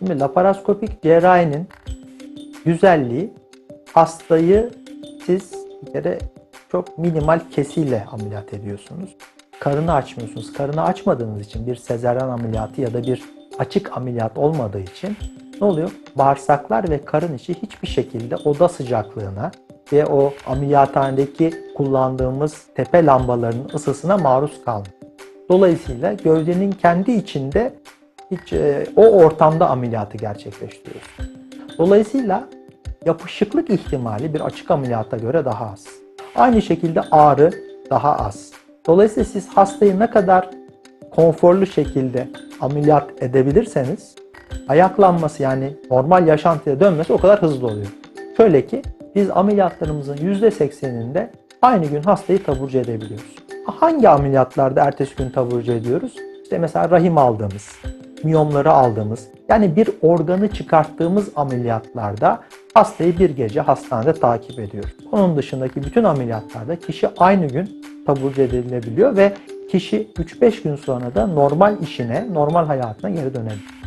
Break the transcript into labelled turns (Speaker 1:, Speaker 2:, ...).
Speaker 1: Şimdi laparoskopik cerrahinin güzelliği hastayı siz bir kere çok minimal kesiyle ameliyat ediyorsunuz. Karını açmıyorsunuz. Karını açmadığınız için bir sezaryen ameliyatı ya da bir açık ameliyat olmadığı için ne oluyor? Bağırsaklar ve karın içi hiçbir şekilde oda sıcaklığına ve o ameliyathanedeki kullandığımız tepe lambalarının ısısına maruz kalmıyor. Dolayısıyla gövdenin kendi içinde hiç e, o ortamda ameliyatı gerçekleştiriyoruz. Dolayısıyla yapışıklık ihtimali bir açık ameliyata göre daha az. Aynı şekilde ağrı daha az. Dolayısıyla siz hastayı ne kadar konforlu şekilde ameliyat edebilirseniz ayaklanması yani normal yaşantıya dönmesi o kadar hızlı oluyor. Şöyle ki biz ameliyatlarımızın %80'inde aynı gün hastayı taburcu edebiliyoruz. Hangi ameliyatlarda ertesi gün taburcu ediyoruz? İşte mesela rahim aldığımız, miyomları aldığımız, yani bir organı çıkarttığımız ameliyatlarda hastayı bir gece hastanede takip ediyoruz. Onun dışındaki bütün ameliyatlarda kişi aynı gün taburcu edilebiliyor ve kişi 3-5 gün sonra da normal işine, normal hayatına geri dönebiliyor.